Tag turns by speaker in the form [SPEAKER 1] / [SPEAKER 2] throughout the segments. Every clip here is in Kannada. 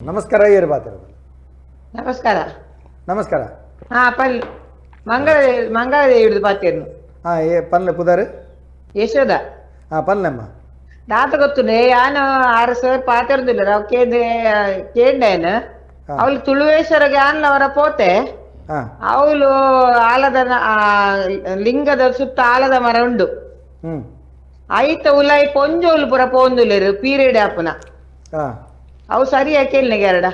[SPEAKER 1] ನಮಸ್ಕಾರ ಏರು ಬಾತಿರೋದು.
[SPEAKER 2] ನಮಸ್ಕಾರ.
[SPEAKER 1] ನಮಸ್ಕಾರ.
[SPEAKER 2] ಹಾ ಪಲ್ ಮಂಗಳ ಮಂಗಳದೇವಿ ಹಿಡಿದು ಬಾತಿರ್ನು.
[SPEAKER 1] ಹಾ ಏ ಪನ್ಲೆ ಪುದಾರ್
[SPEAKER 2] ಯಶೋದ
[SPEAKER 1] ಹಾ ಪನ್ಲೆಮ್ಮ
[SPEAKER 2] ದಾತ ಗೊತ್ತುಂಡೆ ಯಾನು ಆರು ಸಾವಿರ ಪಾತಿರ್ದಿಲ್ಲ ನಾವು ಕೇಂದ್ರ ಕೇಂಡೇನು
[SPEAKER 1] ಹಾ.
[SPEAKER 2] ಅವಳು ತುಳುವೇಶ್ವರಗೆ ಆನ್ಲವರ ಪೋತೆ.
[SPEAKER 1] ಹಾಂ.
[SPEAKER 2] ಅವಳು ಆಲದ ಆ, ಲಿಂಗದ ಸುತ್ತ ಆಲದ ಮರ ಉಂಡು
[SPEAKER 1] ಹ್ಮ್.
[SPEAKER 2] ಐತ ಉಲಾಯಿ ಪೊಂಜೋಲು ಪುರ ಪೋಂದುಲೆರು ಪೀರಿಯಡ್ ಆಪುನ.
[SPEAKER 1] ಹಾಂ.
[SPEAKER 2] ಅವು ಸರಿಯಾಗಿ ಕೇಳಿನ ಎರಡ?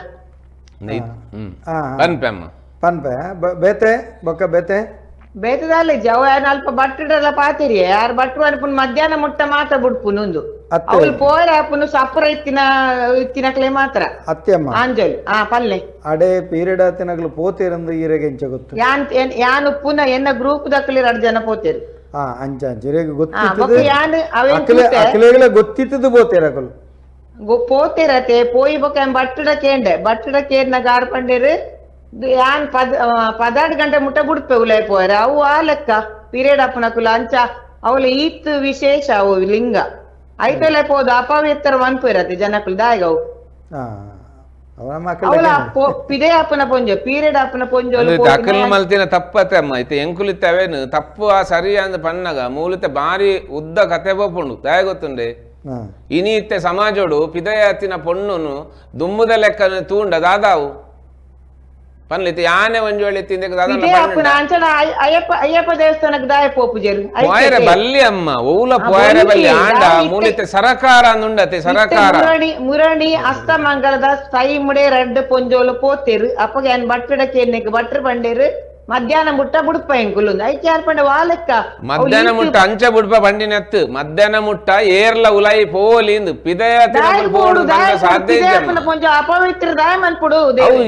[SPEAKER 1] ಪನ್ಪೆ ಬ- ಬೇತೆ? ಬೊಕ್ಕ ಬೇತೆ?
[SPEAKER 2] ಬೇತದಲ್ಲ ಜವ ಏನ್ ಅಲ್ಪ ಬಟ್ಟಿಡಲ್ಲ ಪಾತಿರಿ. ಯಾರು ಬಟ್ರು ಅನ್ಪುನ್ ಮಧ್ಯಾಹ್ನ ಮುಟ್ಟ ಮಾತ್ರ ಬಿಡ್ಪುನ್ ಒಂದು. ಅವಳು ಪೋರ ಆಪುನು ಸಪ್ರ ಇತ್ತಿನ ಇತ್ತಿನಕ್ಲೆ ಮಾತ್ರ.
[SPEAKER 1] ಅತ್ಯಮ್ಮ
[SPEAKER 2] ಆಂಜಲಿ. ಆ ಪಲ್ಲೆ.
[SPEAKER 1] ಅಡೆ ಪೀರಿಯಡ್ ಆತಿನಗಳು ಪೋತಿರಂದು ಈರೆಗೆ ಎಂಚ ಗೊತ್ತು.
[SPEAKER 2] ಯಾನ್ ಯಾನು ಪುನ ಎನ್ನ ಗ್ರೂಪ್ ದಕ್ಕಲಿ ಎರಡು ಜನ ಪೋತೇರು.
[SPEAKER 1] ಹಾ ಅಂಚ ಅಂಚ
[SPEAKER 2] ಕೂತೆ
[SPEAKER 1] ಅಕಲೆಗಳ ಗೊತ್ತಿತ್ತದು ಬೋತಿರಕಲು
[SPEAKER 2] ಗೊ- ಪೋತಿರತೆ ಪೋಯಿ ಬೊಕ್ಕ ಏನ್ ಬಟ್ಟಡ ಕೇಂಡೆ ಬಟ್ಟಡ ಕೇಂದ್ರ ಗಾರ್ ಪಂಡೇರು ಯಾನ್ ಪದ ಆ, ಪದಾರ್ಡ್ ಗಂಟೆ ಮುಟ್ಟ ಬಿಡ್ಪೆ ಉಲೈ ಪೋಯರ ಅವು ಆ ಲೆಕ್ಕ ಪೀರಿಯಡ್ ಅಪ್ಪನಕುಲ ಅಂಚ ಅವಳ ಈತ್ ವಿಶೇಷ ಅವು ಲಿಂಗ ಐತಲೆ ಪೋದು ಅಪವಿತ್ರ ಮನ್ಪು ಇರತ್ತೆ ಜನಕ್ಕಳು ದಾಯಗವು
[SPEAKER 1] ಹಾಂ ಅವನ
[SPEAKER 2] ಅವಳ
[SPEAKER 1] ಮಕ್ಕಳ
[SPEAKER 2] ಪಿದೆ ಅಪ್ಪನ ಪೊಂಜೊ ಪೀರಿಯಡ್ ಅಪ್ಪನ ಪೊಂಜೊ
[SPEAKER 3] ಅಂದ್ರೆ ಅಕ್ಕಲ್ ಮಲ್ತಿನ ತಪ್ಪತ್ತೆ ಅಮ್ಮ ಐತೆ ಎಂಕುಲಿತ್ತೆ ಅವೇನು ತಪ್ಪು ಆ ಸರಿ ಅಂದ್ ಪನ್ನಗ ಮೂಲಿತೆ ಬಾರಿ ಉದ್ದ ಕತೆ ಬೋಪುಂಡು ದಯ ಗೊತ್ತುಂಡೆ
[SPEAKER 1] ಹಾಂ.
[SPEAKER 3] ಇನಿ ಇತ್ತೆ ಸಮಾಜೋಡು ಪಿದಯತ್ತಿನ ಪೊಣ್ಣುನು ದುಮ್ಮುದ ಲೆಕ್ಕನ ತೂಂಡ ದಾದಾವು. ಪನ್ಲಿತ್ತೆ ಯಾನೆ ಒಂಜೋಳಿ ತಿಂದೆ
[SPEAKER 2] ಪಿದೆ ಅಪ್ಪನ ಅಂಚನ ಅಯ್ಯ- ಅಯ್ಯಪ್ಪ ಅಯ್ಯಪ್ಪ ದೇವಸ್ಥಾನಕ್ಕೆ ದಾಯ ಪೋಪುಜರು
[SPEAKER 3] ಪೋಯರೆ ಬಲ್ಲಿ ಅಮ್ಮ ಓಲ
[SPEAKER 2] ಆ,
[SPEAKER 3] ಪೋಯರೆ
[SPEAKER 2] ಬಲ್ಲಿ,
[SPEAKER 3] ಬಲ್ಲಿ ಆಂಡ
[SPEAKER 2] ದಾಯಿತ್ತೆ.
[SPEAKER 3] ಮೂಲಿತೆ ಸರಕಾರ ಅಂದುಂಡತೆ ಸರಕಾರ.
[SPEAKER 2] ಮುರಣಿ ಮುರಣಿ ಅಸ್ತಮಂಗಲದ ಸೈ ಮುಡೆ ರೆಡ್ ಪೊಂಜೋಲು ಪೋತೇರು ಅಪ್ಪಗೆ ಏನ್ ಬಟ್ಟಡಕ್ಕೆ ಎನ್ನೆಕ್ ಬಟ್ರ ಬಂಡೇರು ಮಧ್ಯಾಹ್ನ ಮುಟ್ಟ ಬುಡ್ಪ ಎಂಕುಲು ಐಕೆ ಯಾರ್ ಪಂಡ ವಾಲೆಕ್ಕ
[SPEAKER 3] ಮಧ್ಯಾಹ್ನ ಮುಟ್ಟ ಅಂಚ ಬುಡ್ಪ ಬಂಡಿನೆತ್ತು ಮಧ್ಯಾಹ್ನ ಮುಟ್ಟ ಏರ್ಲ ಉಲೈ ಪೋಲಿಂದು ಪಿದಯ
[SPEAKER 2] ದಾಯ ಪೋಡು ದಾಯ ಪೋಡು,
[SPEAKER 3] ಸಾಧ್ಯ
[SPEAKER 2] ಪಿದೆ
[SPEAKER 3] ಇಲ್ಲ
[SPEAKER 2] ಅಪ್ಪನ ಪೊಂಜ ಅಪವಿತ್ರ ದಾಯ ಮನ್ಪುಡು
[SPEAKER 3] ಅವು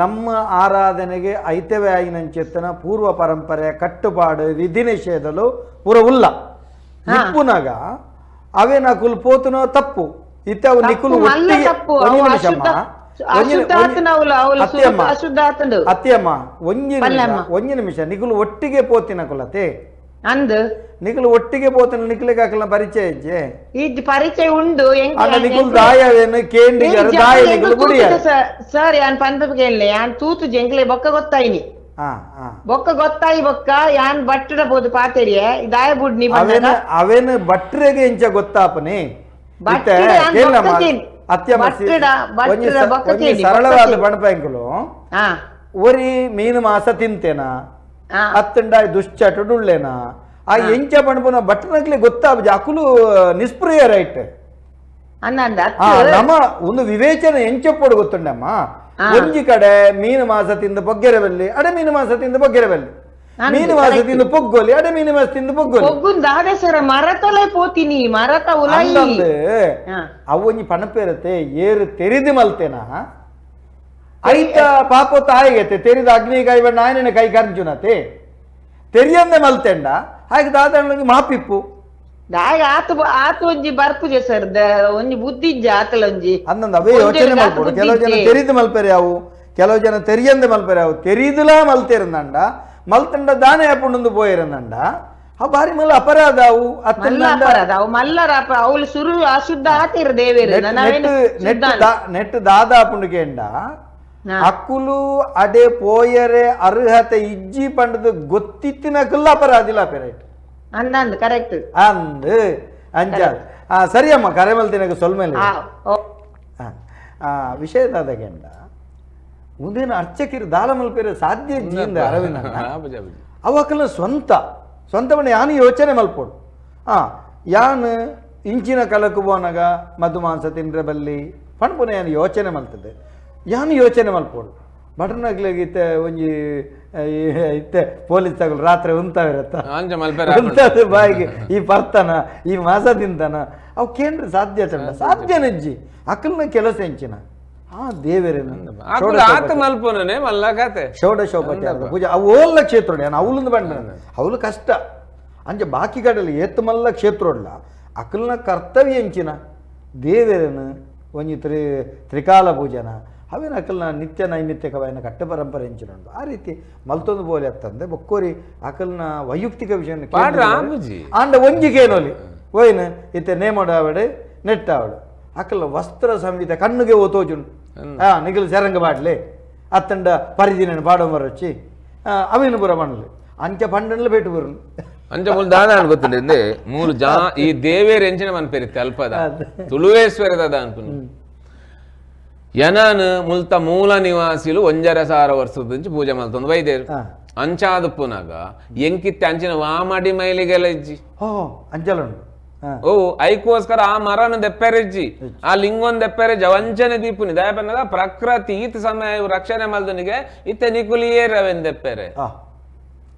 [SPEAKER 1] ನಮ್ಮ ಆರಾಧನೆಗೆ ಐತವೇ ಆಗಿನಂಚೆತ್ತನ ಪೂರ್ವ ಪರಂಪರೆ ಕಟ್ಟುಪಾಡು ವಿಧಿ ನಿಷೇಧಲು ಪೂರ ಉಲ್ಲ ನಿಪ್ಪುನಾಗ ಅವೇ ನಕುಲ್ ಪೋತುನೋ ತಪ್ಪು. ಇತ್ತ ಅವು ನಿಕುಲು
[SPEAKER 2] ಪಲ್ಯಮ್ಮ.
[SPEAKER 1] ಒಂಜಿ ನಿಮಿಷ ನಿಕುಲು ಒಟ್ಟಿಗೆ ಪೋತಿನ ಕುಲತೆ.
[SPEAKER 2] ಅಂದ್?
[SPEAKER 1] ನಿಕ್ಲು ಒಟ್ಟಿಗೆ ಪೋತನ ನಿಕಲಿಗೆ ಹಾಕಲ ಪರಿಚಯ ಇಜ್ಜೆ?
[SPEAKER 2] ಈ ಪರಿಚಯ ಉಂಡು ಹೆಂಗ್-
[SPEAKER 1] ನಿಕುಲ್ ದಾಯವೇನು ಕೇಂಡಿಗರು ದಾಯ ನಿಕುಲು ಬುಡಿಯ
[SPEAKER 2] ಸರ್ ಯಾನ್ ಪಂದಪ್ ಕೇಳಲೆ ಯಾನ್ ತೂತು ಜಂಕ್ಲೆ ಬೊಕ್ಕ ಗೊತ್ತಾಯಿನಿ.
[SPEAKER 1] ಹಾ ಹಾ
[SPEAKER 2] ಬೊಕ್ಕ ಗೊತ್ತಾಯಿ ಬೊಕ್ಕ ಯಾನ್ ಬಟ್ಟಡ ಬೋದು ಪಾತೆರಿಯ? ದಾಯ ಬುಡ್ನಿ
[SPEAKER 1] ಅವೇನು
[SPEAKER 2] ಅವೇನ
[SPEAKER 1] ಅವೇನು ಭಟ್ರಿಗೆ ಇಂಚ ಗೊತ್ತಾಪನಿ?
[SPEAKER 2] ಕೇಳಿ,
[SPEAKER 1] ಸರಳವಾದ ಬಣಪಂಕುಲು
[SPEAKER 2] ಹಾ.
[SPEAKER 1] ಒರಿ ಮೀನು ಮಾಸ ತಿಂತೇನ? ಅತ್ತಂಡ ದುಶ್ಚಟುಡುಳ್ಳೇನ? ಆ ಎಂಚ ಬಣಬನ ಭಟ್ರಗ್ಲಿ ಗೊತ್ತಾ ಅಕುಲು ನಿಸ್ಪ್ರಿಯ ರೈಟ್. ನಮ ಒಂದು ವಿವೇಚನೆ ಎಂಚಪ್ಪಡು ಗೊತ್ತುಂಡಮ್ಮ. ಒಂಜಿ ಕಡೆ ಮೀನು ಮಾಸ ತಿಂದು ಬೊಗ್ಗೆರಬಲ್ಲಿ ಅಡೆ ಮೀನು ಮಾಸ ತಿಂದು ಬೊಗ್ಗೆರಬಲ್ಲಿ
[SPEAKER 2] ಅಂದು,
[SPEAKER 1] ಮೀನು ಮಾಸ ತಿಂದು ಪೊಗ್ಗೊಲಿ ಅಡೆ ಮೀನು ಮಾಸ ತಿಂದು ಪೊಗ್ಗೋಲಿ
[SPEAKER 2] ಸರ ಮರತಲೆ ಪೋತಿನಿ ಮರತ ಉಲಾಯಿ
[SPEAKER 1] ಅಂದಂದು ಒಂಜಿ ಪಣಪೇರತೆ ಏರು ತೆರಿದು ಮಲ್ತೇನ? ಐತ ಪಾಪೋ ತಾಯಿಗೆತೆ ತೆರಿದ ಅಗ್ನಿ ಕೈ ಬಣ್ಣ ಆಯನ ಕೈ ಕರ್ಜುನತೆ ತೆರಿಯಂದೆ ಮಲ್ತೆಂಡ ಹಾಗೆ ದಾದಣ್ಣಗೆ ಮಾಪಿಪ್ಪು.
[SPEAKER 2] ದಾಯ ಆತು ಆತ ಒಂಜಿ ಬರ್ಪುಜೆ ಸರ್ ಒಂಜಿ ಬುದ್ಧಿ ಇಜ್ಜ ಆತಲ ಒಂಜಿ
[SPEAKER 1] ಅಂದಂದು ಅವೇ ಯೋಚನೆ
[SPEAKER 2] ಗಾತ್ರ
[SPEAKER 1] ಕೆಲವು ಜನ ತೆರಿದು ಮಲ್ಪೆರೆ ಅವು ಕೆಲವು ಜನ ತೆರಿಯಂದೆ ಮಲ್ಪರೆ ಅವು. ತೆರಿದುಲ ಮಲ್ತಿರಂದಂಡ ಮಲ್ತಂಡ ದಾನೆ ಹಾಪುಂಡು ಪೋಯಿರಂದಂಡ. ಅವು ಬಾರಿ ಮಲ್ಲ ಅಪರಾಧ ಅವು
[SPEAKER 2] ಅಪರಾಧ ಅವು ಮಲ್ಲರ ಅವಳು ಸುರು ಅಶುದ್ಧ ಆತಿರ ದೇವೇರ
[SPEAKER 1] ನೆಟ್ ದಾದ ಪುಂಡುಕೆಂಡ
[SPEAKER 2] ಹಾ.
[SPEAKER 1] ಅಕ್ಕುಲು ಅಡೆ ಪೋಯರೆ ಅರ್ಹತೆ ಇಜ್ಜಿ ಪಂಡದು ಗೊತ್ತಿತ್ತಿನ ಕುಲ್ಲ ಅಪರಾಧಿಲ ಪೆರೈಟ್
[SPEAKER 2] ಅಂದಂದ್ ಕರೆಕ್ಟ್
[SPEAKER 1] ಅಂದ್ ಅಂಜ ಆ ಸರಿಯಮ್ಮ ಕರೆ ಮಲ್ತಿನಗ ಸೊಲ್ಮೇಲೆ. ಆ ವಿಷಯದಾದಗೆಂಡ ಮುಂದಿನ ಅರ್ಚಕಿರು ದಾಲ ಮಲ್ಪೆರೆ ಸಾಧ್ಯ ಜೀಂದ
[SPEAKER 3] ಆಪಜಿ.
[SPEAKER 1] ಅವಕಲ ಸ್ವಂತ ಸ್ವಂತ ಮನೆ ಯಾನು ಯೋಚನೆ ಮಲ್ಪೋಡು. ಹಾ ಯಾನ್ ಇಂಚಿನ ಕಲಕು ಬೋನಗ ಮಧು ಮಾಂಸ ತಿಂದ್ರೆ ಬಲ್ಲಿ ಪಣ್ಪುನ ಯಾನು ಯೋಚನೆ ಮಲ್ತದೆ. ಯಾನು ಯೋಚನೆ ಮಲ್ಪೋಡು ಬಟರ್ನಗ್ಲಿಗೆ ಇತ್ತೆ ಒಂಜಿ ಇತ್ತೆ ಪೊಲೀಸ್ ತಗೊಳ್ಳಿ ರಾತ್ರಿ ಉಂತಾವಿರತ್ತ. ಉಂತದ ಬಾಯಿಗೆ ಈ ಪರ್ತನ ಈ ಮಾಸ ತಿಂತಾನ ಅವು ಕೇಂದ್ರ ಸಾಧ್ಯ ಚಂಡ ಸಾಧ್ಯ ನಜ್ಜಿ. ಅಕ್ಕನ ಕೆಲಸ ಹೆಂಚಿನ? ಆ ದೇವರೇನು
[SPEAKER 3] ಆತ ಮಲ್ಪುನನೆ ಮಲ್ಲ ಕತೆ.
[SPEAKER 1] ಷೋಡಶೋಪಚಾರದ ಪೂಜೆ ಅವು ಓಲ್ಲ ಕ್ಷೇತ್ರ ಅವಲಂದು ಬಂಡ. ಅವಳು ಕಷ್ಟ. ಅಂಜೆ ಬಾಕಿ ಕಡೆಯಲ್ಲಿ ಏತ್ ಮಲ್ಲ ಕ್ಷೇತ್ರ ಅಕ್ಕಲ್ನ ಕರ್ತವ್ಯ ಎಂಚಿನ ದೇವೇರೇನು ಒಂಜಿ ತ್ರಿ ತ್ರಿಕಾಲ ಪೂಜನ. ಅವೇನು ಅಕಲ್ನ ನಿತ್ಯ ನೈಮಿತ್ಯಕವಾಯಿನ ಕಟ್ಟ ಪರಂಪರೆ ಹೆಂಚಿನುಂಡು ಆ ರೀತಿ ಮಲ್ತೊಂದು ಬೋಲಿ ಅತ್ತಂದೆ ಬೊಕ್ಕೋರಿ ಅಕಲ್ನ ವೈಯಕ್ತಿಕ ವಿಷಯ
[SPEAKER 3] ಪಾಡ್ರ ಆಂಬುಜಿ
[SPEAKER 1] ಆಂಡ ಒಂಜಿಗೇನೊಲಿ ಒಯ್ನು ಇತ್ತೆ ನೇಮಡಾವಡು ನೆಟ್ಟಾವಡು ಅಕಲ್ನ ವಸ್ತ್ರ ಸಂಹಿತೆ ಕಣ್ಣುಗೆ ಓತೋಜುಂಡು ಆ ನಿಗಲು ಸೆರಂಗ ಬಾಡ್ಲೆ ಅತ್ತಂಡ ಪರಿದಿನ ಬಾಡೊಂಬರೊಚ್ಚಿ ಅವೇನು ಬುರ ಮಣ್ಣಲು ಅಂಚ ಪಂಡನ್ಲ ಬೇಟು ಬರು
[SPEAKER 3] ಅಂಚ ಮೂಲ ದಾದ ಗೊತ್ತಿಲ್ಲ ಮೂಲು ಜಾ ಈ ದೇವೇರ್ ಎಂಚಿನ ಮನ್ಪೆರಿತ್ತೆ ಅಲ್ಪದ
[SPEAKER 1] ಅದೇ.
[SPEAKER 3] ఎనాను ಮುಲ್ತ ಮೂಲ ನಿವಾಸಿಲು ఒంజరసార వర్షం ವರ್ಷದ పూజ మలుతుంది
[SPEAKER 1] వైదేరు
[SPEAKER 3] అంచాదుప్పునగా ఎంకిత్తి అంచిన వామడి మైలి గెలజ్జి అంచెలండు
[SPEAKER 1] ಓ
[SPEAKER 3] ಐಕೋಸ್ಕರ ಆ ಮರನ ದೆಪ್ಪೆರೆಜ್ಜಿ ಆ ಲಿಂಗನ್ ದೆಪ್ಪೆರೆಜ್ಜಿ ಅವಂಚನೆ ದೀಪುನಿ. ದಯಪನ್ನಗ ಪ್ರಕೃತಿ ಈತ ಸಮಯ ರಕ್ಷಣೆ ಮಲ್ದನಿಗೆ ಇತ್ತೆ ನಿಕುಲಿಯೇ ರವೆನ್ ದೆಪ್ಪೆರೆ.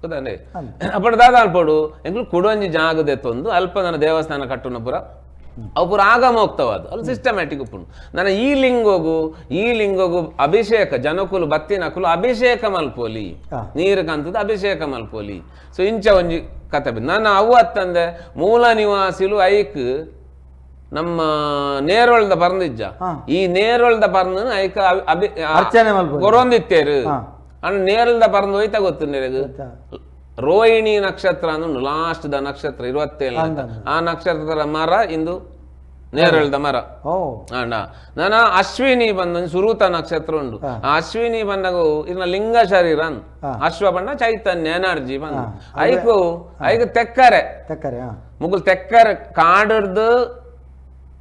[SPEAKER 3] ಗೊತ್ತಾನೆ ಅಪ್ಪಡ ದಾದ ಅಲ್ಪಡು ಎಂಕ್ಲು ಕುಡೊಂಜಿ ಜಾಗದೆ ತೊಂದು ಅಲ್ಪ ನನ್ನ ದೇವಸ್ಥಾನ ಕಟ್ಟುನ ಪುರ ಅವು ಪುರ ಅದು. ಅಲ್ಲಿ ಸಿಸ್ಟಮ್ಯಾಟಿಕ್ ಉಪ್ಪುಂಡು ನನ್ನ ಈ ಲಿಂಗೋಗು ಈ ಲಿಂಗೋಗು ಅಭಿಷೇಕ ಜನಕುಲು ಬತ್ತಿನಕುಲು ಅಭಿಷೇಕ ಮಲ್ಪೋಲಿ. ನೀರು ಕಂತದ ಅಭಿಷೇಕ ಮಲ್ಪೋಲಿ ಸೊ ಇಂಚ ಒಂಜಿ ಕತೆ ಬಿದ್ದು ನಾನು ಅವು ಅತ್ತಂದೆ ಮೂಲ ನಿವಾಸಿಲು ಐಕ್ ನಮ್ಮ ನೇರೊಳದ
[SPEAKER 1] ಪರ್ನಿಜ್ಜ
[SPEAKER 3] ಈ ನೇರೊಳದ ಬರ್ನ ಐಕ
[SPEAKER 1] ಅರ್ಚನೆ.
[SPEAKER 3] ಕೊರೊಂದಿತ್ತೇರು. ಅಣ್ಣ ನೇರಳದ ಪರ್ನ ಹೋಯ್ತಾ ಗೊತ್ತು
[SPEAKER 1] ಗೊತ್ತಾ?
[SPEAKER 3] ರೋಹಿಣಿ ನಕ್ಷತ್ರ ಅಂದ್ರೆ ಲಾಸ್ಟ್ ದ ನಕ್ಷತ್ರ ಇರುವತ್ತೇಳು. ಆ ನಕ್ಷತ್ರದ ಮರ ಇಂದು ನೇರಳದ ಮರ. ಅಣ್ಣ ನಾನು ಅಶ್ವಿನಿ ಬಂದ ಸುರೂತ ನಕ್ಷತ್ರ ಉಂಡು ಆ ಅಶ್ವಿನಿ ಬಂದಾಗ ಇನ್ನ ಲಿಂಗ ಶರೀರ. ಅಶ್ವ ಬಣ್ಣ ಚೈತನ್ಯ ಎನರ್ಜಿ ಬಂದ. ಐಕು ಐಕು ತೆಕ್ಕರೆ. ಮುಗುಲ್ ತೆಕ್ಕರೆ ಕಾಡಿಡ್ದು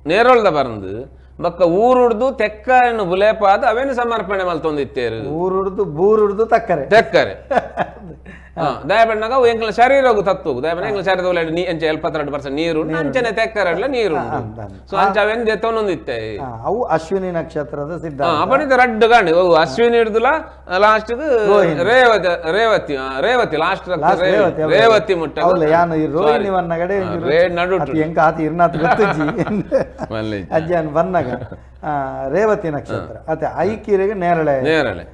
[SPEAKER 3] ನೇರೊಳ್ದ ಬರಂದು. ಬಕ್ಕ ಊರುಡ್ದು ತೆಕ್ಕರೆನು ಬುಲೇಪಾದ ಅವೇನು ಸಮರ್ಪಣೆ ಮಲ್ತೊಂದಿತ್ತೇರು
[SPEAKER 1] ಊರುಡ್ದು ಬೂರುಡ್ದು ತಕ್ಕರೆ.
[SPEAKER 3] ತೆಕ್ಕರೆ. ದಯಬಣ್ಣಗ ಎಂಕ್ಲ ಶರೀರ ಹೋಗು ತತ್ತು ದಯಬಣ್ಣ ಎಂಗ್ಲ ಶರೀರ ಒಳ್ಳೆ ನೀ ಎಂಚ ಎಲ್ಪತ್ತೆರಡು ಪರ್ಸೆಂಟ್ ನೀರು ಅಂಚನೆ ತೆಕ್ಕರಡ್ಲ ನೀರು. ಸೊ ಅಂಚ ಅವೆನ್ ದೆತ್ತೊಂದಿತ್ತೆ
[SPEAKER 1] ಅವು ಅಶ್ವಿನಿ ನಕ್ಷತ್ರದ ಸಿದ್ಧ
[SPEAKER 3] ಅಪಣಿತ ರಡ್ಡು ಗಾಣಿ ಓ ಅಶ್ವಿನಿ ಹಿಡ್ದುಲ ಲಾಸ್ಟ್. ರೇವತಿ ರೇವತಿ ರೇವತಿ ಲಾಸ್ಟ್
[SPEAKER 1] ರೇವತಿ.
[SPEAKER 3] ಮುಟ್ಟ.
[SPEAKER 1] ಯಾನು ಈ ರೋಹಿಣಿ ವನ್ನಗಡೆ
[SPEAKER 3] ನಡು
[SPEAKER 1] ಎಂಕ ಆತಿ ಇರ್ನಾತ್ ಗೊತ್ತಿಜ್ಜಿ. ಅಜ್ಜಿ ಅನ್ ಬನ್ನಗ ಆ, ರೇವತಿ ನಕ್ಷತ್ರ. ಅತ್ತೆ ಐಕಿರಿಗೆ ನೇರಳೆ.
[SPEAKER 3] ನೇರಳೆ.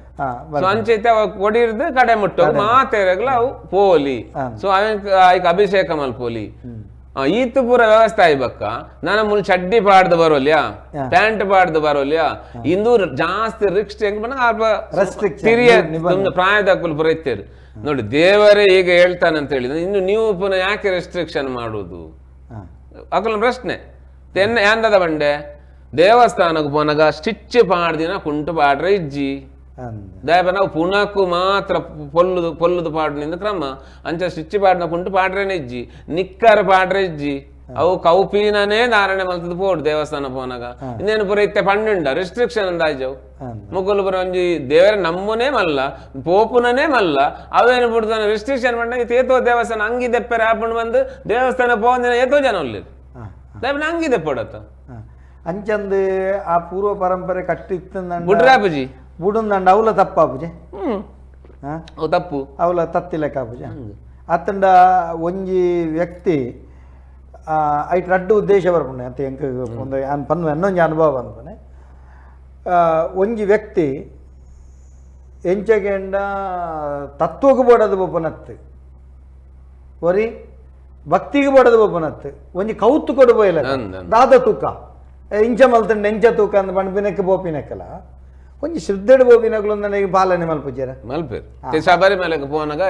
[SPEAKER 3] ಸೊ ಅಂಚೈತೆ ಅವ ಕೊಡಿರ್ದು ಕಡೆ ಮುಟ್ಟು. ಮಾತೇರಗ್ಲ ಅವು ಪೋಲಿ. ಸೊ ಅವನ್ ಆಯ್ಕ ಅಭಿಷೇಕ ಮಲ್ಪೋಲಿ ಆ, ಈತು ಪೂರ ವ್ಯವಸ್ಥೆ ಆಯ್ಬಕ್ಕ. ನಾನು ಮುಲ್ ಚಡ್ಡಿ ಪಾಡ್ದು ಬರೋಲ್ಯಾ? ಪ್ಯಾಂಟ್ ಪಾಡ್ದು ಬರೋಲ್ಯಾ? ಇಂದು ಜಾಸ್ತಿ ರಿಕ್ಸ್ಟ್ ಹೆಂಗ್ ತಿರಿಯ ಪ್ರಾಯದ ಕುಲ್ ಪುರ ಇತ್ತೇರು ನೋಡಿ ದೇವರೇ ಈಗ ಹೇಳ್ತಾನೆ ಅಂತ ಹೇಳಿದ್ರೆ ಇನ್ನು ನೀವು ಪುನಃ ಯಾಕೆ ರೆಸ್ಟ್ರಿಕ್ಷನ್ ಮಾಡುವುದು ಅಕಲ್ ಪ್ರಶ್ನೆ. ತೆನ್ನ ಯಾಂದದ ಬಂಡೆ? ದೇವಸ್ಥಾನಕ್ಕೆ ಪೋನಾಗ ಸ್ಟಿಚ್ ಪಾಡ್ದಿನ ಕುಂಟು ಪಾಡ್ರೆ ಇಜ್ಜಿ.
[SPEAKER 1] ಅಂದ್
[SPEAKER 3] ದಯಪ ನಾವು ಪುನಕ್ಕು ಮಾತ್ರ ಪೊಲ್ಲುದು ಪೊಲ್ಲುದು ಪಾಡ್ನಿಂದ ಕ್ರಮ. ಅಂಚ పాడిన ಪಾಡ್ನ ಕುಂಟು ಪಾಡ್ರೇನೆ ಇಜ್ಜಿ. ನಿಕ್ಕರ್ ಪಾಡ್ರೆ ಇಜ್ಜಿ. ಅವು ಕೌಪೀನನೇ ಧಾರಣೆ ಮಲ್ತದ ಪೋಡು ದೇವಸ್ಥಾನ ಪೋನಾಗ. ಇನ್ನೇನು ಪುರ ಇತ್ತೆ ಪಣ್ಣುಂಡ ರೆಸ್ಟ್ರಿಕ್ಷನ್ ಅಂದಾಜವು
[SPEAKER 1] ಅಂದ್
[SPEAKER 3] ಮುಗುಲು ಪುರ ಒಂಜಿ ದೇವರ ನಮ್ಮನೇ ಮಲ್ಲ ಪೋಪುನನೇ ಮಲ್ಲ. ಅವೇನು ಬಿಡ್ತಾನೆ ರೆಸ್ಟ್ರಿಕ್ಷನ್ ಪಂಡ ಏತೋ ದೇವಸ್ಥಾನ ಅಂಗಿ ದೆಪ್ಪರೆ ಹಾಕೊಂಡು ಬಂದು ದೇವಸ್ಥಾನ ಪೋಂದಿನ ಏತೋ ಜನ ಒಳ್ಳೆದು
[SPEAKER 1] ಹಾ
[SPEAKER 3] ದಯಪ ಅಂಗಿ ದೆಪ್ಪಡತ್ತ
[SPEAKER 1] ಹಾ. ಅಂಚಂದು ಆ ಪೂರ್ವ ಪರಂಪರೆ ಕಟ್ಟಿತ್ತಂದ
[SPEAKER 3] ಬುಡ್ರಾಪುಜಿ
[SPEAKER 1] ಬುಡುಂದಂಡ ಅವಲ ತಪ್ಪಾಪುಜೆ?
[SPEAKER 3] ಹ್ಮ್.
[SPEAKER 1] ಹಾ
[SPEAKER 3] ಅವು ತಪ್ಪು.
[SPEAKER 1] ಅವಲ ತತ್ತಿಲೆಕ್ಕ ಪೂಜ ಅತ್ತಂಡ ಒಂಜಿ ವ್ಯಕ್ತಿ ಆ, ಐಟ್ ರಡ್ಡು ಉದ್ದೇಶ ಬರ್ಪುಂಡೆ ಅಂತ ಎಂಕ್ ಒಂದು ಅನ್ ಪನ್ನು ಇನ್ನೊಂದು ಅನುಭವ ಬಂದ್ಪನೆ ಒಂಜಿ ವ್ಯಕ್ತಿ ಎಂಚಗೆಂಡ ತತ್ವಕ್ಕೆ ಬಡದು ಬೊಬ್ಬನತ್ತು. ಒರಿ ಭಕ್ತಿಗೆ ಬಡದು ಬೊಬ್ಬನತ್ತು. ಒಂಜಿ ಕೌತು ಕೊಡು. ದಾದ ತೂಕ. ಇಂಚ ಮಲ್ತಂಡ ಎಂಚ ತೂಕ ಅಂದ್ ಬಂಡ್ಬಿನಕ್ಕೆ ಬೋಪಿನಕ್ಕಲ ಒಂಜಿ ಶ್ರದ್ಧೆಡ್ ಬೋಪಿನಕ್ಕಲು ನನಗೆ ಪಾಲನೆ ಮಲ್ಪುಜರ
[SPEAKER 3] ಮಲ್ಪೇರು ಶಬರಿಮಲೆಗೆ ಪೋನಾಗ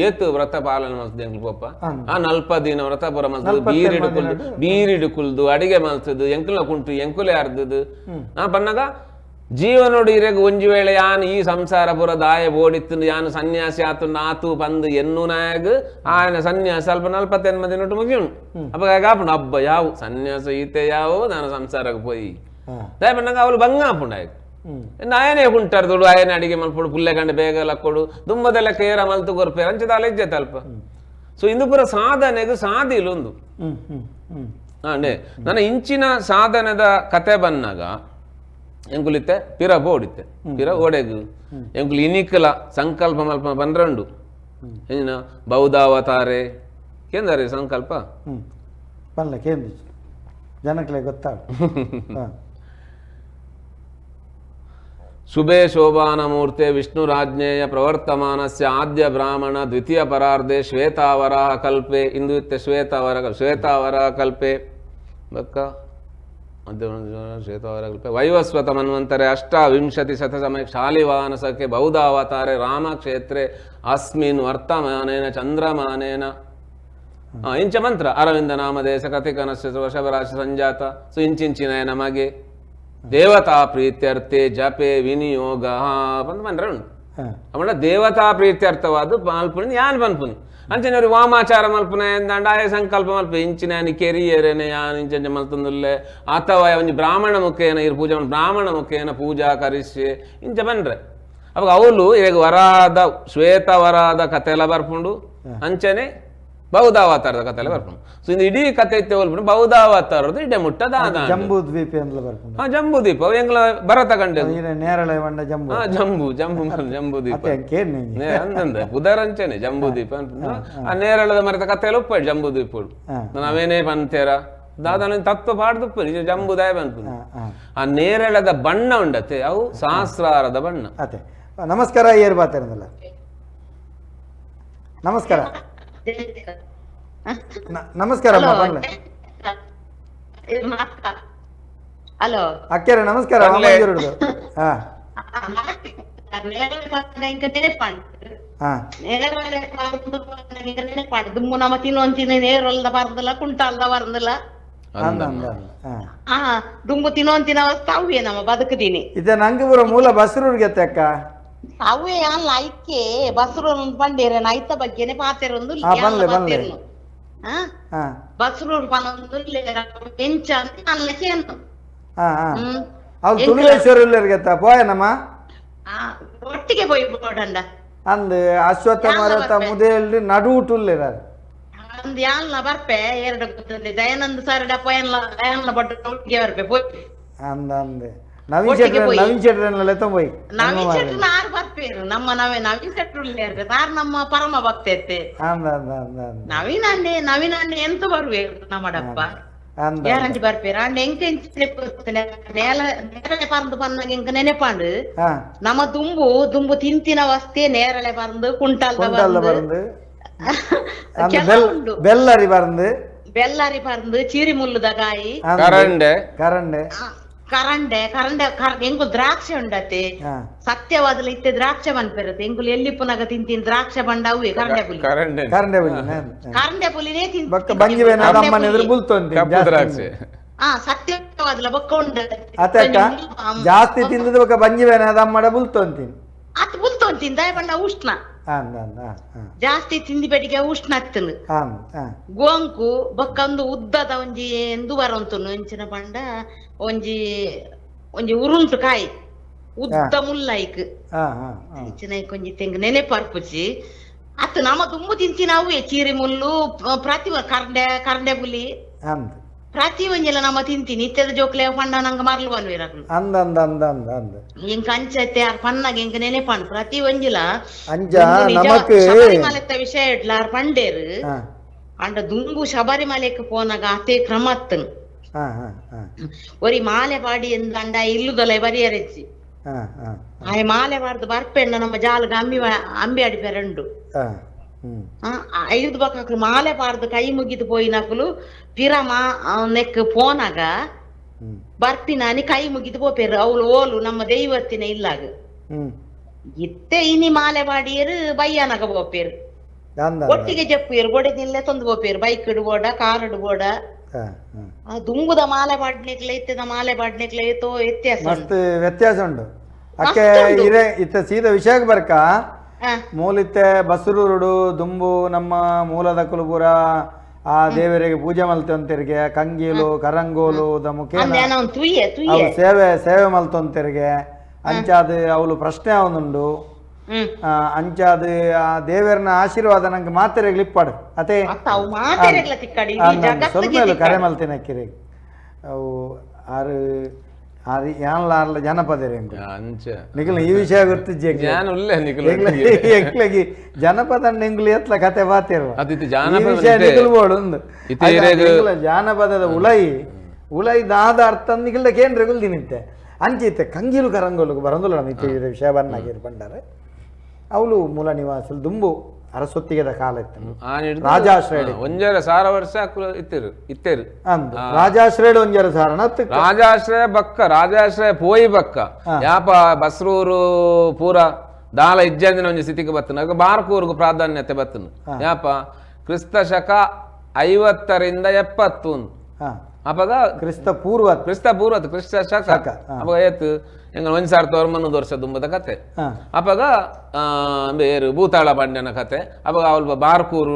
[SPEAKER 3] ಏತು ವ್ರತ ಪಾಲನೆ ಮಲ್ತದೆ ಎಂಕ್ಲು ಪಪ್ಪ
[SPEAKER 1] ಹ್ಮ್.
[SPEAKER 3] ಆ ನಲ್ಪ ದಿನ ವ್ರತ ಪುರ ಮಲ್ತದು
[SPEAKER 1] ನಲ್ಪತ್ತೆರಡು
[SPEAKER 3] ಬೀರಿಡು ಕುಲ್ದು
[SPEAKER 1] ದಿನಡು.
[SPEAKER 3] ಬೀರಿಡು ಕುಲ್ದು ಅಡಿಗೆ ಮಲ್ತದು ಎಂಕುಲ ಕುಂಟು ಎಂಕುಲೆ ಅರ್ದದು ನಾ ಪನ್ನಗ ಜೀವನೋಡು ಇರೆಗ್ ಒಂಜಿ ವೇಳೆ ಯಾನ್ ಈ ಸಂಸಾರ ಪುರ ದಾಯ ಬೋಡಿತ್ತು ಯಾನ್ ಸನ್ಯಾಸಿ ಆತು ಆತು ಬಂದು ಎನ್ನು ನಾಯಗ್ ಆಯನ ಸನ್ಯಾಸ ಸ್ವಲ್ಪ ನಲ್ಪತ್ತೆನ್ ದಿನ ಮುಗಿಯುಣು ಅಪ್ಪ ಕಾಪುಂಡು ಅಬ್ಬ ಯಾವು ಸನ್ಯಾಸ ಈತೆ ಯಾವು ನಾನು ಸಂಸಾರಕ್ಕೆ ಪೋಯಿ
[SPEAKER 1] ಹಾಂ
[SPEAKER 3] ದಯ ಪನ್ನಗ ಅವಳು ಬಂಗ ಆಪುಂಡು ಆಯ್ತು ನಾಯನೇ ಕುಂಟಾರ್ದುಡು ಆಯನ ಅಡಿಗೆ ಮಲ್ಪಡು ಪುಲ್ಲೆ ಕಂಡು ಬೇಗ ಲಕ್ಕೊಡು ದುಂಬದೆಲ್ಲ ಕೇರ ಮಲ್ತು ಕೊರ್ಪೆ ಅಂಚದ ಅಲೆಜ್ಜೆ ತಲ್ಪ. ಸೊ ಇಂದು ಪುರ ಸಾಧನೆಗೂ
[SPEAKER 1] ಹ್ಞೂ ಹ್ಞೂ
[SPEAKER 3] ಅಂಡೆ ನನ್ನ ಇಂಚಿನ ಸಾಧನದ ಕತೆ ಬಂದಾಗ ಎಂಕುಲಿತ್ತೆ ಪಿರ ಬೋಡಿತ್ತೆ. ಪಿರ ಓಡೆಗು. ಎಂಕುಲು ಇನಿಕಲ ಸಂಕಲ್ಪ ಮಲ್ಪ ಬಂದ್ರಂಡು. ಏನ ಬೌದ್ಧಾವತಾರೆ. ಕೇಂದರೆ ಸಂಕಲ್ಪ?
[SPEAKER 1] ಬಲ್ಲ ಕೇಂದ್ರ ಜನಕ್ಕೆ ಗೊತ್ತಾಗ.
[SPEAKER 3] ಶುಭೆ ಶೋಭಾನಮೂರ್ತೆ ವಿಷ್ಣುರಾಜ್ಞೇಯ ಪ್ರವರ್ತಮಾನಸ್ಯ ಆದ್ಯ ಬ್ರಾಹ್ಮಣ ದ್ವಿತೀಯ ಪರಾರ್ಧೆ ಶ್ವೇತಾವರ ಕಲ್ಪೆ, ಇಂದು ಇತ್ತೆ ಶ್ವೇತಾವರ ಶ್ವೇತಾವರ ಕಲ್ಪೆ. ಬಕ್ಕ? ಶ್ವೇತವರಕಲ್ಪ ವೈವಸ್ವತ ಮನ್ವಂತರೆ, ಅಷ್ಟಾವಿಂಶತಿ ಶತಸಮಯ ಶಾಲಿವಾನಸಕ್ಕೆ ಬೌದ್ಧಾವತಾರೆ ರಾಮಕ್ಷೇತ್ರೆ, ಅಸ್ಮಿನ್ ವರ್ತಮಾನೇನ, ಚಂದ್ರಮಾನೇನ. ಇಂಚ ಮಂತ್ರ. ಅರವಿಂದ ನಾಮದೇಶ ಕಥಿಕನಸ್ಯ ವೃಷಭರಾಶಿ ಸಂಜಾತ. ಸೊ ಇಂಚಿಂಚಿನ ನಮಗೆ. ದೇವತಾ ಪ್ರೀತ್ಯರ್ಥೆ ಜಪೆ ವಿನಿಯೋಗ ಬಂದು ಮಂತ್ರ ಉಂಟು
[SPEAKER 1] ಹಾಂ
[SPEAKER 3] ಅಮ್ಮಡ ದೇವತಾ ಪ್ರೀತ್ಯರ್ಥವಾದ ಮಲ್ಪುನಿ ಯಾನ್ ಪನ್ಪುನಿ ಅಂಚನೆ ವಾಮಾಚಾರ ಮಲ್ಪುನ ಎಂದಂಡ ಆಯ ಸಂಕಲ್ಪ ಮಲ್ಪ ಇಂಚಿನ ಯಾನಿ ಕೆರಿಯರೇನೆ ಯಾನ್ ಇಂಚಂಚ ಮಲ್ತಂದುಲ್ಲೆ ಅಥವಾ ಒಂಜಿ ಬ್ರಾಹ್ಮಣ ಮುಖೇನ ಇರ್ ಪೂಜೆ ಮಲ್ಪು ಬ್ರಾಹ್ಮಣ ಮುಖೇನ ಪೂಜಾ ಕರಿಸಿ ಇಂಚ ಬನ್ರೆ ಅವಾಗ ಅವಳು ಈಗ ವರಾದ ಶ್ವೇತ ವರಾದ ಕತೆ ಎಲ್ಲ ಬರ್ಪುಂಡು ಅಂಚನೆ ಬೌದ್ಧಾವತಾರದ ಕಥೆ ಎಲ್ಲ ಬರ್ಪುಂಡು ಸೊ ಇದು ಇಡೀ ಕತೆ ಇತ್ತೆ ಹೋಲ್ಪುಂಡು ಬೌದ್ಧಾವತಾರದ್ದು ಇಡೆ ಮುಟ್ಟದ.
[SPEAKER 1] ಜಂಬೂ ದ್ವೀಪ ಅಂತ ಬರ್ಕೊಂಡು
[SPEAKER 3] ಹಾ ಜಂಬೂ ದೀಪ ಎಂಗ್ಲ ಭರತ ಕಂಡೆ
[SPEAKER 1] ನೇರಳೆ ಬಂಡ ಜಂಬೂ.
[SPEAKER 3] ಹಾ ಜಂಬೂ ಜಂಬೂ ಜಂಬೂ ದೀಪ ಅಂದಂದ ನೇ ಜಂಬೂ ದೀಪ ಅಂತ ಆ ನೇರಳದ ಮರದ ಕಥೆಯಲ್ಲಿ ಉಪ್ಪ ಜಂಬೂ ದೀಪ. ನಾವೇನೇ ಬಂತೇರ ದಾದಾನ ತತ್ವ ಪಾಡ್ದುಪ್ಪ ನಿಜ ಜಂಬುದಾಯ ಬಂತು. ಆ ನೇರಳದ ಬಣ್ಣ ಉಂಡತೆ ಅವು ಸಹಸ್ರಾರದ ಬಣ್ಣ.
[SPEAKER 1] ಅತೆ ನಮಸ್ಕಾರ ಏರ್ ಬಾತೇನಲ್ಲ ನಮಸ್ಕಾರ. ನಮಸ್ಕಾರ
[SPEAKER 4] ಹಲೋ
[SPEAKER 1] ಅಕ್ಕರೆ ನಮಸ್ಕಾರ
[SPEAKER 4] ನಮ್ಮ ತಿನ್ನೊಂದು ತಿನ್ನ ನೇರೊಲ್ದ ಬರ್ದಲ್ಲ ಕುಂಟಾಲ್ದ ಬರ್ದಲ್ಲ. ದುಂಬು ತಿನ್ನೋಂತಿನ ಅವಸ್ಥೆ ಅವೇ ನಮ್ಮ ಬದುಕದೀನಿ.
[SPEAKER 1] ಇದು ನಂಗಪುರ ಮೂಲ ಬಸರೂರ್ಗೆ ಅಕ್ಕ.
[SPEAKER 4] ಅವೇ ಅಲ್ಲ ಐಕೆ ಬಸ್ರು ಪಂಡೇರೆ ಐತ ಬಗ್ಗೆನೆ ಪಾತೆರೊಂದು
[SPEAKER 1] ಆ, ಬನ್ಲೆ, ಬನ್ಲೆ. ಹಾ
[SPEAKER 4] ಬಸ್ರು ಪನೊಂದು ಬೆಂಚ ಅಂತ ಅಲ್ಲಕ್ಕೆ ಅನ್ನು
[SPEAKER 1] ಹಾ ಹಾ
[SPEAKER 4] ಹ್ಮ್
[SPEAKER 1] ಅವ್ರು ತುಳುವೇಶ್ವರಲ್ಲರ್ಗೆತ್ತ ಪೋಯನಮ್ಮ
[SPEAKER 4] ಆ, ಒಟ್ಟಿಗೆ போய் போடண்ட
[SPEAKER 1] ಅಂದ್ ಅಶ್ವತ್ಥ ಮರತ ಮುದೇಳ್ಳಿ ನಡುಟುಲ್ಲಿರಾರು
[SPEAKER 4] ಅಂದ್ ಯಾಲ್ನ ಬರ್ಪೆ ಎರಡು ಗೊತ್ತಲ್ಲಿ ದಯಾನಂದ ಸಾರಡ ಪಯನ್ಲ ದಯಾನ್ಲ ಬಡ್ಡ ಒಟ್ಟಿಗೆ ಬರ್ಪೆ போய்
[SPEAKER 1] ಅಂದ ಅಂದೆ ನವೀನ್ ಶೆಟ್ರ
[SPEAKER 4] ನಮ್ಮ ನವ ನವೀನ್ ಶೆಟ್ರು ಇರ್ಬೇಕು ಯಾರು ನಮ್ಮ ಪರಮ ಭಕ್ತ ಎತ್ತೆ ನವೀನ್ ಅಣ್ಣೆ ನವೀನ್ ಅಣ್ಣೆ ಎಂತ ಬರುವೆ ನಮ್ಮ ಡಪ್ಪ யாராண்டி பார்ப்பேர் ஆண்டு
[SPEAKER 1] எங்க
[SPEAKER 4] நேரலை பறந்து பண்ணாங்க எங்க நினைப்பாண்டு? நம்ம தும்பு தும்பு
[SPEAKER 1] தின்தின
[SPEAKER 4] வஸ்தே
[SPEAKER 1] நேரலை பறந்து
[SPEAKER 4] குண்டால்
[SPEAKER 1] பறந்து.
[SPEAKER 4] பெல்லரி
[SPEAKER 1] பறந்து. பெல்லரி
[SPEAKER 4] பறந்து சீரி முள்ளுத காய் கரண்டு.
[SPEAKER 1] கரண்டு
[SPEAKER 3] ಕರಂಡೆ
[SPEAKER 1] ಕರಂಡೆ
[SPEAKER 4] ಎಂಗು ದ್ರಾಕ್ಷೆ ಉಂಡತೆ ಸತ್ಯವಾದಲ ಇತ್ತೆ ದ್ರಾಕ್ಷ ಬಂದಿರುತ್ತೆ ಎಂಕುಲು ಎಲ್ಲಿ ಪುನಗ ತಿಂತೀನಿ ದ್ರಾಕ್ಷ ಬಂಡ ಅವೆ ಕರಂಡೆ ಪುಲಿ.
[SPEAKER 3] ಕರಂಡೆ.
[SPEAKER 1] ಪುಲಿ
[SPEAKER 4] ಕರಂಡೆ ಪುಲಿನೇ
[SPEAKER 1] ಎದುರು ಬುಲ್ತೊಂದಿ
[SPEAKER 3] ಕಪ್ಪು ದ್ರಾಕ್ಷಿ.
[SPEAKER 4] ಆ ಸತ್ಯವಾದಲ ಬೊಕ್ಕ ಉಂಡ
[SPEAKER 1] ಅತ್ತೆ ಅಕ್ಕ ಜಾಸ್ತಿ ತಿಂದದ ಬಕ್ಕ ಬಂಗಿ ಬೇನ ಅಮ್ಮಡ ಬುಲ್ತೊಂತೀನಿ
[SPEAKER 4] ಅತ್ ಬುಲ್ತೊಂತೀನಿ ಬಣ್ಣ ಉಷ್ಣ. ಜಾಸ್ತಿ ತಿಂದಿ ಬೆಡಿಗೆ ಉಷ್ಣ
[SPEAKER 1] ಆಗ್ತನು
[SPEAKER 4] ಗೋಂಕು ಬೊಕ್ಕ ಒಂದು ಉದ್ದದ ಒಂಜಿ ಎಂದು ಬರೋಂತನು ಎಂಚಿನ ಪಂಡ ಒಂಜಿ ಒಂಜಿ ಉರುಂಟು ಕಾಯಿ. ಉದ್ದ
[SPEAKER 1] ಹಾ.
[SPEAKER 4] ಇಂಚಿನ ಒಂಜಿ ತೆಂಗು ನೆನೆ ಪರ್ಪುಜಿ ಅತ್ತು ನಮ್ಮ ತಿಂತಿ ನಾವು ಚೀರಿ ಮುಲ್ಲು ಪ್ರತಿ ಕರ್ಂಡೆ ಕರ್ಡೆ
[SPEAKER 1] ಅಂದ.
[SPEAKER 4] ಪ್ರತಿ ಒಂಜಿಲ ನಮ್ಮ ತಿಂತಿನಿ. ಇತ್ತೆದ ಜೋಕ್ಲೆ ಪಂಡ ನಂಗೆ ಮರಲ್ವನ್ ವೀರಾಗ್ಲು
[SPEAKER 1] ಅಂದ ಅಂದ ಅಂದ ಅಂದ ಅಂದ.
[SPEAKER 4] ಎಂಕ್ ಅಂಚತ್ತೆ ಆರ್ ಪನ್ನಗ ಎಂಕ್ ನೆನೆಪಾಂಡ್ ಪ್ರತಿ ಒಂಜಿಲ
[SPEAKER 1] ಅಂಜ
[SPEAKER 4] ಶಬರಿಮಲೆತ್ತ ವಿಷಯ ಇಡ್ಲ ಆರ್ ಪಂಡೇರು. ಅಂಡ ದುಂಬು ಶಬರಿಮಲೆಕ್ ಪೋನಗ ಅತೇ ಕ್ರಮತ್ತನ್ ಒರಿ ಮಾಲೆ ಪಾಡಿ ಎಂದ ಅಂಡ ಇಲ್ಲುದಲೆ ಬರಿಯರೆಚ್ಚಿ ಆಯ ಮಾಲೆ ಪಾಡ್ದು ಬರ್ಪೆಂಡ ನಮ್ಮ ಜಾಲಗ ಅಂಬಿ ಅಂಬಿ ಅಡಿಪೆ
[SPEAKER 1] ರೆಂಡು. ಹ್ಮ್.
[SPEAKER 4] ಆ, ಐದು ಬಕ್ಕಲು ಮಾಲೆ ಪಾಡ್ದು ಕೈ ಮುಗಿದು ಪೋಯಿನಕುಲು ಪಿರಮ ನೆಕ್ ಪೋನಾಗ
[SPEAKER 1] ಹ್ಮ್.
[SPEAKER 4] ಬರ್ಪಿನಾನಿ ಕೈ ಮುಗಿದು ಪೋಪೇರು ಅವಳು ಓಲು ನಮ್ಮ ದೈವತ್ತಿನ ಇಲ್ಲಾಗ. ಇತ್ತೆ ಇನಿ ಮಾಲೆ ಪಾಡಿಯರು ಬೈಯನಾಗ ಪೋಪೇರು ಒಟ್ಟಿಗೆ ಜಪ್ಪೇರು ಬೊಡೆದಿಲ್ಲೇ ತಂದು ಪೋಪೇರು ಬೈಕ್ ಇಡ್ಬೋಡ ಕಾರ್ ಇಡ್ಬೋಡ ಆ ದುಂಗುದ ಮಾಲೆ ಪಾಡ್ನಿಕ್ಲೆ ಎತ್ತಿದ ಮಾಲೆ ಪಾಡ್ನಿಕ್ಲೆ ಇತ್ತು ವ್ಯತ್ಯಾಸ
[SPEAKER 1] ವ್ಯತ್ಯಾಸ ಉಂಟು. ಅಕ್ಕೆ ಇತ್ತ ಸೀದಾ ವಿಷಯಕ್ಕೆ ಬರ್ಕ? ಮೂಲಿತ್ತೆ ಬಸರೂರುಡು ದುಂಬು ನಮ್ಮ ಮೂಲದ ಕುಲುಬುರ ಆ ದೇವರಿಗೆ ಪೂಜೆ ಮಲ್ತೊಂತಿರ್ಗೆ ಕಂಗೀಲು ಕರಂಗೋಲು ದ ಮುಖೇನ
[SPEAKER 4] ಅಂದೆ ಏನೋ ಒಂದು ತುಯ್ಯೆ ತುಯ್ಯೆ.
[SPEAKER 1] ಸೇವೆ ಸೇವೆ ಮಲ್ತೊಂತಿರ್ಗೆ ಅಂಚಾದ ಅವಳು ಪ್ರಶ್ನೆ ಅವನುಂಡು. ಅಂಚಾದ ಆ ದೇವರನ ಆಶೀರ್ವಾದ ನಂಗೆ ಮಾತೆರೆಗ್ಲಿ ಇಪ್ಪಾಡು ಅತೆ ಸ್ವಲ್ಪ ಕರೆ
[SPEAKER 4] ಮಲ್ತಿನ
[SPEAKER 1] ಮಲ್ತಿನಕ್ಕಿರಿ ಅವು ಆರು ಜನಪದರಿ ಅಂಕು
[SPEAKER 3] ಅಂಚ
[SPEAKER 1] ನಿಖಿಲ್ ಈ ವಿಷಯ ಗೊತ್ತಿಜ್ಜೆ
[SPEAKER 3] ಜ್ಞಾನ ಉಳ್ಳೆ ನಿಖಿಲ್
[SPEAKER 1] ಎಕ್ಲಗಿ ಜನಪದ ನಿಂಗ್ಲಿ ಎತ್ಲ ಕತೆ ಬಾತಿರುವ ಈ ವಿಷಯ ನಿಖಿಲ ಜಾನಪದದ ಉಳೈ ಉಳೈ ದಾದ ಅರ್ಥ ನಿಖಿಲ್ದ ಕೇಂದ್ರ ಗುಲ್ದಿನಿತ್ತೆ ಅಂಚಿತ್ತೆ ಕಂಗಿಲು ಕರಂಗೋಲು ಬರಂದುಲ್ಲ ನಮ್ಮ ಇತ್ತೆ ವಿಷಯ ಬನ್ನಾಗಿರ್ ಬಂಡಾರೆ ಅವಳು ಮೂಲ ನಿವಾಸಲು ದುಂಬು. ಅರಸೊತ್ತಿಗೆದ ಕಾಲ ಇತ್ತು
[SPEAKER 3] ರಾಜಾಶ್ರೇಡಿ ಒಂಜರ ಸಾರ ವರ್ಷ ಇತ್ತಿರು ಇತ್ತೇರು.
[SPEAKER 1] ಅಂದು. ರಾಜಾಶ್ರೇಡಿ ಒಂಜರ ಸಾರಣ
[SPEAKER 3] ರಾಜಾಶ್ರಯ ಬಕ್ಕ ರಾಜಾಶ್ರಯ ಪೋಯಿ ಬಕ್ಕ. ಯಾಪ ಬಸ್ರೂರು ಪೂರ ದಾಲ ಇಜ್ಜಂದಿನ ಒಂಜಿ ಸ್ಥಿತಿಗೆ ಬತ್ತನ ಬಾರ್ಕೂರ್ಗು ಪ್ರಾಧಾನ್ಯತೆ ಬತ್ತನು. ಯಾಪ? ಕ್ರಿಸ್ತ ಶಕ ಐವತ್ತರಿಂದ ಎಪ್ಪತ್ತು ಅಪಗ
[SPEAKER 1] ಕ್ರಿಸ್ತ ಪೂರ್ವ
[SPEAKER 3] ಕ್ರಿಸ್ತ ಪೂರ್ವ ಕ್ರಿಸ್ತ ಶಕ ಅವಾಗ ಏತ್ ಎಂಗ ಒಂದ್ ಸಾವಿರದ ಮನ್ನೊಂದು ವರ್ಷ ದುಂಬದ ಕತೆ. ಅಪಗ ಬೇರು ಭೂತಾಳ ಪಾಂಡ್ಯನ ಕತೆ. ಅಪಗ ಅವಲ್ಪ ಬಾರ್ಕೂರು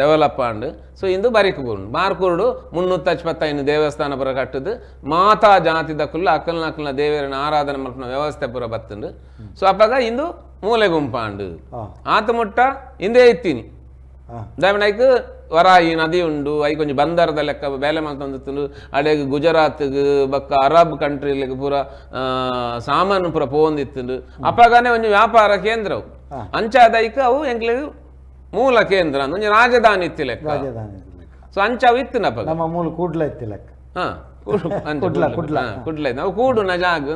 [SPEAKER 3] ಡೆವಲಪ್ ಆಂಡ್ ಸೊ ಇಂದು ಬರಿಕ್ ಬೋಡು ಬಾರ್ಕೂರು ಮುನ್ನೂತ್ತ ಹಚ್ಪತ್ತೈದು ದೇವಸ್ಥಾನ ಪುರ ಕಟ್ಟದು. ಮಾತಾ ಜಾತಿದ ಕುಲ್ಲ ಅಕ್ಕಲ್ನ ಅಕ್ಕಲ್ನ ದೇವರನ್ನ ಆರಾಧನೆ ಮಾಡ್ಕೊಂಡು ವ್ಯವಸ್ಥೆ ಪುರ ಬತ್ತಂಡು. ಸೊ ಅಪಗ ಇಂದು ಮೂಲೆ ಗುಂಪಾಂಡು ಆತ ಮುಟ್ಟ ಇಂದೇ ಇತ್ತೀನಿ.
[SPEAKER 1] ಹಾ.
[SPEAKER 3] ದಾಯಮನೈಕ್ ವರಾಯಿ ನದಿ ಉಂಡು ಐ ಕೊಂಚ ಬಂದರದ ಲೆಕ್ಕ ಬೇಲೆ ಮಾತಂದು ಅಡೆಗ್ ಗುಜರಾತ್ಗ್ ಬಕ್ಕ ಅರಬ್ ಕಂಟ್ರಿಲಿಗ್ ಪೂರ ಆ, ಸಾಮಾನು ಪೂರ ಪೋಂದಿತ್ತುಂಡು ಅಪ್ಪಗಾನೆ ಒಂಜಿ ವ್ಯಾಪಾರ ಕೇಂದ್ರವು. ಅಂಚಾದೈಕ್ ಅವು ಎಂಕ್ಲೆಗ್ ಮೂಲ ಕೇಂದ್ರ ಅಂದ್ರೆ ರಾಜಧಾನಿ ಇತ್ತು ಲೆಕ್ಕ. ಸೊ ಅಂಚ ಇತ್ತು ನಪ್ಪ
[SPEAKER 1] ನಮ್ಮ ಮೂಲ ಕೂಡ್ಲ ಇತ್ತು ಲೆಕ್ಕ.
[SPEAKER 3] ಹಾ
[SPEAKER 1] ಕೂಡ್ಲ
[SPEAKER 3] ಕೂಡ್ಲ
[SPEAKER 1] ಕುಡ್ಲ,
[SPEAKER 3] ನಾವು ಕೂಡುನ ಇತ್ತು.